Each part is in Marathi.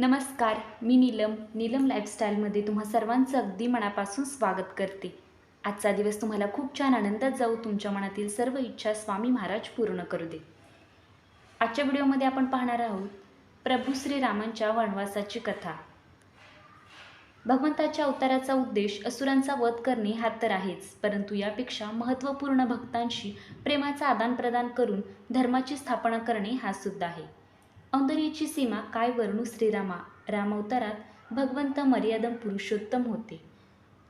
नमस्कार मी नीलम. नीलम लाईफस्टाईलमध्ये तुम्हा सर्वांचं अगदी मनापासून स्वागत करते. आजचा दिवस तुम्हाला खूप छान आनंदात जाऊ तुमच्या मनातील सर्व इच्छा स्वामी महाराज पूर्ण करू दे. आजच्या व्हिडिओमध्ये आपण पाहणार आहोत प्रभू श्रीरामांच्या वनवासाची कथा. भगवंताच्या अवताराचा उद्देश असुरांचा वध करणे हा तर आहेच परंतु यापेक्षा महत्त्वपूर्ण भक्तांशी प्रेमाचा आदानप्रदान करून धर्माची स्थापना करणे हा सुद्धा आहे. औंदर्याची सीमा काय वर्णू श्रीरामा? रामावतारात भगवंत मर्यादम पुरुषोत्तम होते.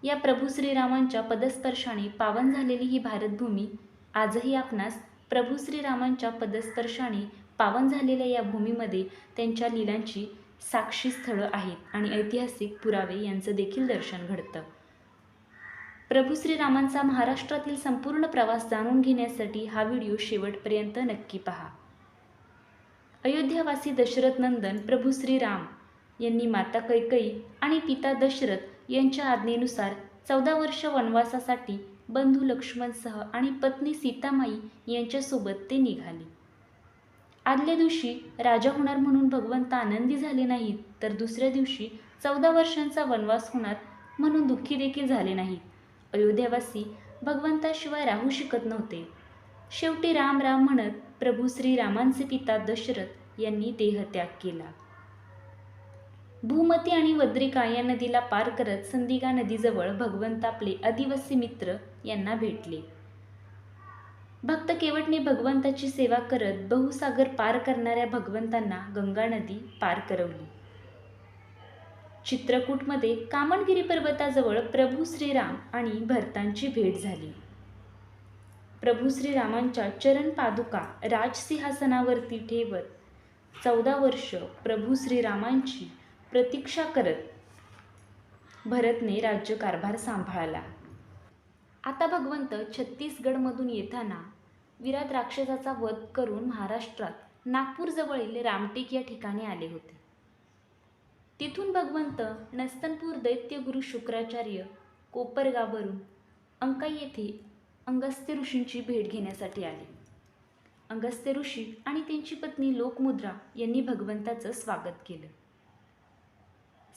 या प्रभू श्रीरामांच्या पदस्पर्शाने पावन झालेली ही भारतभूमी आजही आपणास प्रभू श्रीरामांच्या पदस्पर्शाने पावन झालेल्या या भूमीमध्ये त्यांच्या लीलांची साक्षी स्थळं आहेत आणि ऐतिहासिक पुरावे यांचं देखील दर्शन घडतं. प्रभू श्रीरामांचा महाराष्ट्रातील संपूर्ण प्रवास जाणून घेण्यासाठी हा व्हिडिओ शेवटपर्यंत नक्की पहा. अयोध्यावासी दशरथ नंदन प्रभू श्रीराम यांनी माता कैकई आणि पिता दशरथ यांच्या आज्ञेनुसार चौदा वर्ष वनवासासाठी बंधू लक्ष्मणसह आणि पत्नी सीतामाई यांच्यासोबत ते निघाले. आदल्या दिवशी राजा होणार म्हणून भगवंत आनंदी झाले नाहीत तर दुसऱ्या दिवशी चौदा वर्षांचा वनवास होणार म्हणून दुःखी देखील झाले नाहीत. अयोध्यावासी भगवंताशिवाय राहू शकत नव्हते. शेवटी राम राम म्हणत प्रभू श्रीरामांचे पिता दशरथ यांनी देहत्याग केला. भूमती आणि वद्रिका या नदीला पार करत संदिगा नदीजवळ भगवंत आपले आदिवासी मित्र यांना भेटले. भक्त केवटने भगवंताची सेवा करत बहुसागर पार करणाऱ्या भगवंतांना गंगा नदी पार करवली. चित्रकूटमध्ये कामणगिरी पर्वताजवळ प्रभू श्रीराम आणि भरतांची भेट झाली. प्रभू श्रीरामांच्या चरण पादुका राजसिंहासनावरती ठेवत चौदा वर्ष प्रभू श्रीरामांची प्रतीक्षा करत भरतने राज्यकारभार सांभाळला. आता भगवंत छत्तीसगडमधून येताना विराट राक्षसाचा वध करून महाराष्ट्रात नागपूरजवळील रामटेक या ठिकाणी आले होते. तिथून भगवंत नस्तनपूर दैत्यगुरु शुक्राचार्य कोपरगावरून अंकाई येथे अंगस्त्य ऋषींची भेट घेण्यासाठी आले. अंगस्त्य ऋषी आणि त्यांची पत्नी लोकमुद्रा यांनी भगवंताचं स्वागत केलं.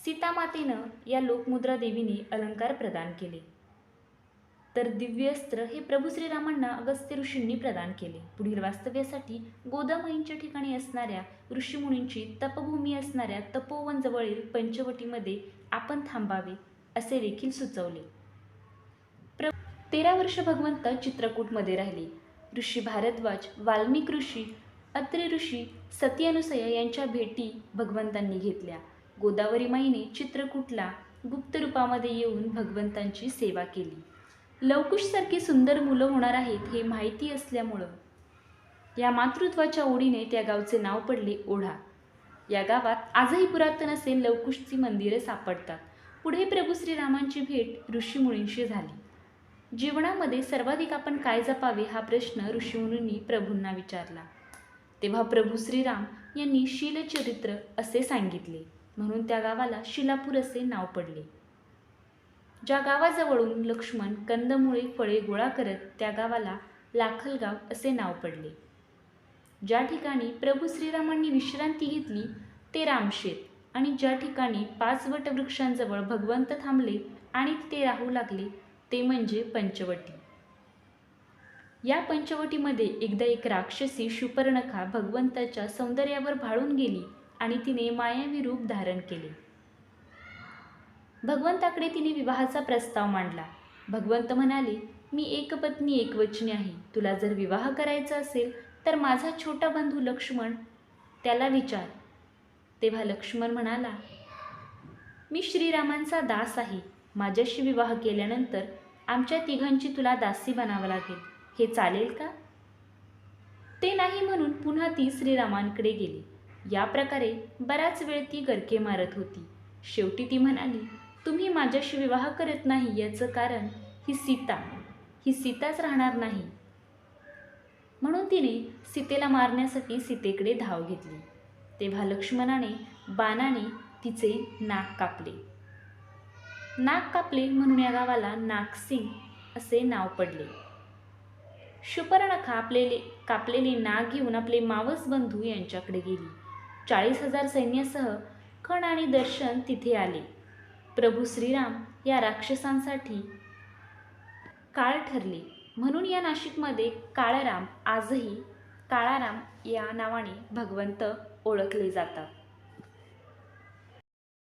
सीतामातेनं या लोकमुद्रा देवीने अलंकार प्रदान केले. तर दिव्यस्त्र हे प्रभू श्रीरामांना अगस्त्य ऋषींनी प्रदान केले. पुढील वास्तव्यासाठी गोदामाईंच्या ठिकाणी असणाऱ्या ऋषीमुनींची तपभूमी असणाऱ्या तपोवनजवळील पंचवटीमध्ये आपण थांबावे असे देखील सुचवले. तेरा वर्ष भगवंत चित्रकूटमध्ये राहिले. ऋषी भारद्वाज वाल्मिक ऋषी अत्रि ऋषी सत्यनुसया यांच्या भेटी भगवंतांनी घेतल्या. गोदावरी माईने चित्रकूटला गुप्त रूपामध्ये येऊन भगवंतांची सेवा केली. लवकुशसारखी सुंदर मुलं होणार आहेत हे माहिती असल्यामुळं या मातृत्वाच्या ओढीने त्या गावचे नाव पडले ओढा. या गावात आजही पुरातन असे लवकुशची मंदिरे सापडतात. पुढे प्रभू श्रीरामांची भेट ऋषीमुळींशी झाली. जीवनामध्ये सर्वाधिक आपण काय जपावे हा प्रश्न ऋषीमुनी प्रभूंना विचारला. तेव्हा प्रभू श्रीराम यांनी शीलचरित्र असे सांगितले. म्हणून त्या गावाला शिलापूर असे नाव पडले. ज्या गावाजवळून लक्ष्मण कंदमुळे फळे गोळा करत त्या गावाला लाखलगाव असे नाव पडले. ज्या ठिकाणी प्रभू श्रीरामांनी विश्रांती घेतली ते रामशेत आणि ज्या ठिकाणी पाच वटवृक्षांजवळ भगवंत थांबले आणि ते राहू लागले ते म्हणजे पंचवटी. या पंचवटीमध्ये एकदा एक राक्षसी शुपर्णखा भगवंताच्या सौंदर्यावर भाळून गेली आणि तिने मायावी रूप धारण केले. भगवंताकडे तिने विवाहाचा प्रस्ताव मांडला. भगवंत म्हणाले मी एकपत्नी एकवचनी आहे. तुला जर विवाह करायचा असेल तर माझा छोटा बंधू लक्ष्मण. त्याला विचार. तेव्हा लक्ष्मण म्हणाला मी श्रीरामांचा दास आहे. माझ्याशी विवाह केल्यानंतर आमच्या तिघांची तुला दासी बनावं लागेल. हे चालेल का? ते नाही म्हणून पुन्हा ती श्रीरामांकडे गेली. या प्रकारे बराच वेळ ती गरके मारत होती. शेवटी ती म्हणाली तुम्ही माझ्याशी विवाह करत नाही याचं कारण ही सीता. ही सीताच राहणार नाही. म्हणून तिने सीतेला मारण्यासाठी सीतेकडे धाव घेतली. तेव्हा लक्ष्मणाने बाणाने तिचे नाक कापले. नाक कापले म्हणून या गावाला नागसिंग असे नाव पडले. शुपर्णखा कापलेले कापलेले नाग घेऊन आपले मावस बंधू यांच्याकडे गेली. चाळीस हजार सैन्यासह खण आणि दर्शन तिथे आले. प्रभू श्रीराम या राक्षसांसाठी काळ ठरले. म्हणून या नाशिकमध्ये काळाराम आजही काळाराम या नावाने भगवंत ओळखले जातात.